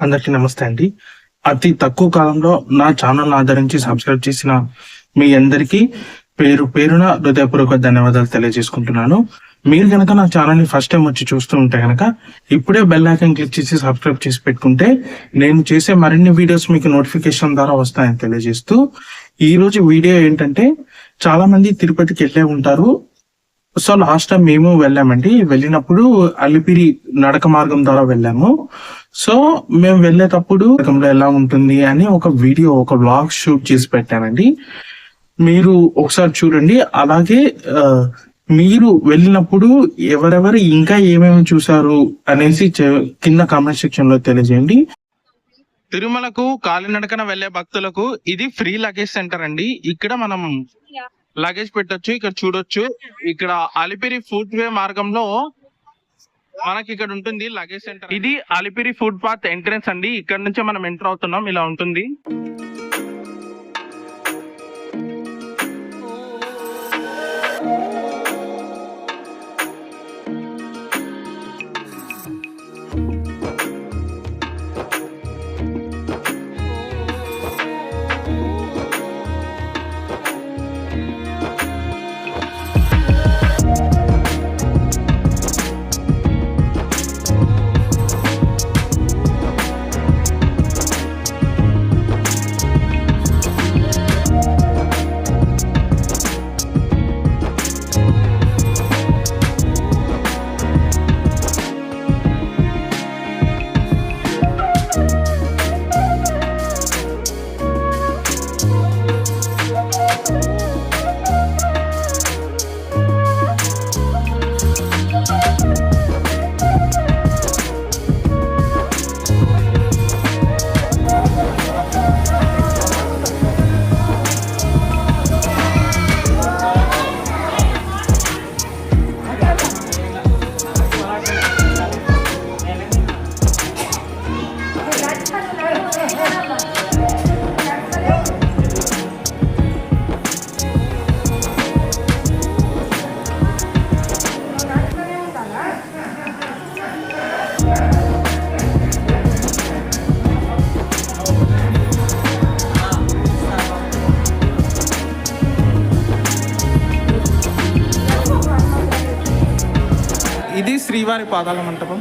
అందరికీ నమస్తే అండి. అతి తక్కువ కాలంలో నా ఛానల్ ఆదరించి సబ్స్క్రైబ్ చేసిన మీ అందరికీ పేరు పేరున హృదయపూర్వక ధన్యవాదాలు తెలియజేసుకుంటున్నాను. మీరు కనుక నా ఛానల్ని ఫస్ట్ టైం వచ్చి చూస్తూ ఉంటే కనుక ఇప్పుడే బెల్ ఐకన్ క్లిక్ చేసి సబ్స్క్రైబ్ చేసి పెట్టుకుంటే నేను చేసే మరిన్ని వీడియోస్ మీకు నోటిఫికేషన్ ద్వారా వస్తాయని తెలియజేస్తూ ఈ రోజు వీడియో ఏంటంటే చాలా మంది తిరుపతికి వెళ్ళే ఉంటారు. సో లాస్ట్ టైం మేము వెళ్ళామండి. వెళ్ళినప్పుడు అలిపిరి నడక మార్గం ద్వారా వెళ్ళాము. సో మేము వెళ్ళేటప్పుడు నడకంలో ఎలా ఉంటుంది అని ఒక వీడియో ఒక వ్లాగ్ షూట్ చేసి పెట్టానండి. మీరు ఒకసారి చూడండి. అలాగే మీరు వెళ్ళినప్పుడు ఎవరెవరు ఇంకా ఏమేమి చూసారు అనేసి కింద కామెంట్ సెక్షన్లో తెలియజేయండి. తిరుమలకు కాలినడకన వెళ్ళే భక్తులకు ఇది ఫ్రీ లగేజ్ సెంటర్ అండి. ఇక్కడ మనం లగేజ్ పెట్టొచ్చు ఇక్కడ చూడొచ్చు. ఇక్కడ అలిపిరి ఫుడ్ వే మార్గంలో మనకి ఇక్కడ ఉంటుంది లగేజ్ సెంటర్ ఇది అలిపిరి ఫుడ్ పాత్ ఎంట్రన్స్ అండి. ఇక్కడ నుంచే మనం ఎంటర్ అవుతున్నాం. ఇలా ఉంటుంది. ఇది శ్రీవారి పాదాల మంటపం.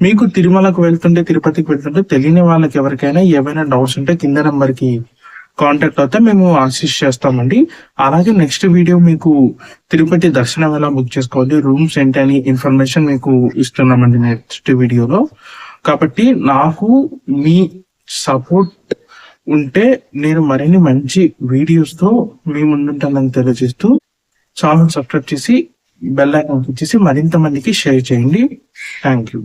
మీకు తిరుమలకు వెళ్తుంటే తిరుపతికి వెళ్తుంటే తెలియని వాళ్ళకి ఎవరికైనా ఏమైనా డౌట్స్ ఉంటే కింద నెంబర్కి కాంటాక్ట్ అవుతే మేము అసిస్ట్ చేస్తామండి. అలాగే నెక్స్ట్ వీడియో మీకు తిరుపతి దర్శనం ఎలా బుక్ చేసుకోవాలి రూమ్స్ ఏంటి అని ఇన్ఫర్మేషన్ మీకు ఇస్తున్నామండి నెక్స్ట్ వీడియోలో కాబట్టి నాకు మీ సపోర్ట్ ఉంటే నేను మరిన్ని మంచి వీడియోస్తో మీ ముందుంటానని తెలియజేస్తూ ఛానల్ సబ్స్క్రైబ్ చేసి బెల్ ఐకాన్ చేసి మరింత మందికి షేర్ చేయండి. Thank you